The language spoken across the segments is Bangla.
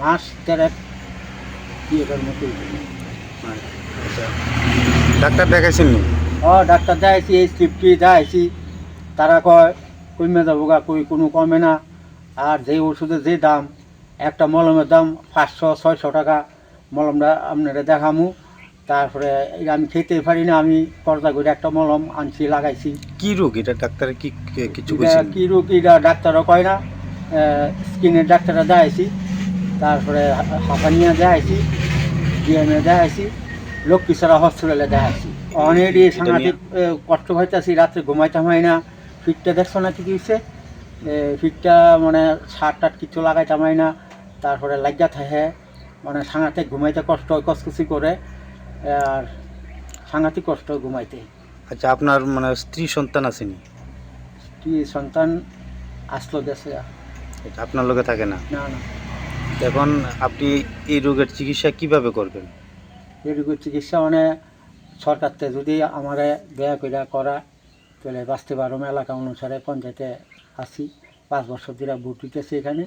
মাস দেড়েক বিয়েটার মতো। ডাক্তার দেখাইছেন ও ডাক্তার দেখাইছি এই স্লিপটি দেখাইছি। তারা কয় কমে যাব গা কই কোনো কমে না। আর যে ওষুধের যে দাম একটা মলমের দাম পাঁচশো ছয়শো টাকা। মলমটা আপনারা দেখামু। তারপরে আমি খেতে পারি না আমি পর্দা করে একটা মলম আনছি লাগাইছি। কি রোগ এটা? ডাক্তারে কি কিছু কি রোগ? এটা ডাক্তারও কয় না। স্কিনের ডাক্তাররা দেখাইছি তারপরে হাঁপানিয়া দেখাইছি ডিএমএ দেখাইছি লক্ষ্মীছড়া হসপিটালে দেখাইছি। অনেক সাংঘাতিক কষ্ট হইতেছি রাত্রে ঘুমাইতে হয় না ফিটটা দেখছ না কি হয়েছে ফিটটা মানে সার টাট কিছু লাগাইতে হয় না তারপরে লাগিয়া থাকে মানে সাংঘাতিক ঘুমাইতে কষ্ট হয় করে আর সাংঘাতিক কষ্ট ঘুমাইতে। আচ্ছা আপনার মানে স্ত্রী সন্তান আছেনি স্ত্রী সন্তান আসলো দেশে এটা আপনার লোকে থাকে না? না না। এখন আপনি এই রোগের চিকিৎসা কীভাবে করবেন? এই রোগের চিকিৎসা মানে সরকার থেকে যদি আমারে দয়া করে করা তাহলে বাঁচতে পারো। এলাকা অনুসারে পঞ্চায়েতে আসি পাঁচ বছর ধরে ভোট দিতেছি এখানে।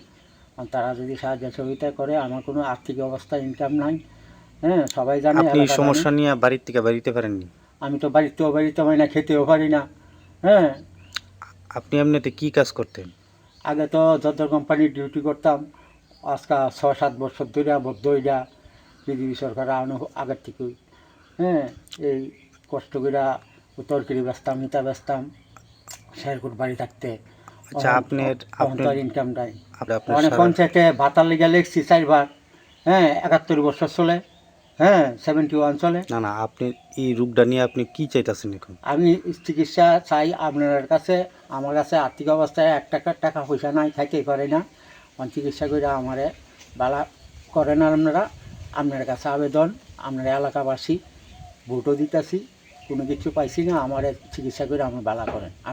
আর তারা যদি সাহায্য সহযোগিতা করে আমার কোনো আর্থিক অবস্থা ইনকাম নাই। হ্যাঁ সবাই জানে আপনি জানে। সমস্যা নিয়ে বাড়ির থেকে বাড়িতে পারেননি? আমি তো বাড়িতেও বাড়িতে পারি না খেতেও পারি না। হ্যাঁ। আপনি এমনিতে কি কাজ করতেন? আগে তো যত কোম্পানির ডিউটি করতাম আজকে ছ সাত বছর ধরে বদ্ধইরা বিজেপি সরকার আনো আগের থেকেই। হ্যাঁ এই কষ্ট করে তরকারি বেচতাম ইটা বেচতাম শেরকুট বাড়ি থাকতে। আচ্ছা আপনার আপনার ইনকাম নাই। আপনার মানে পঞ্চায়েতে ভাতার লেগে লেগছি চারবার। হ্যাঁ একাত্তর বছর চলে। হ্যাঁ সেভেন্টি ওয়ান চলে। না না আপনি এই রোগটা নিয়ে আপনি কি চাইতেছেন এখন? আমি চিকিৎসা চাই আপনার কাছে। আমার কাছে আর্থিক অবস্থায় এক টাকা টাকা পয়সা নাই খাইতেই পারি না। আমার চিকিৎসা করে আমারে বালা করেন আপনারা। আপনার কাছে আবেদন আপনার এলাকাবাসী ভোটও দিতেছি। কোনো কিছু পাইছি না আমার চিকিৎসা করে আমার বালা করেন।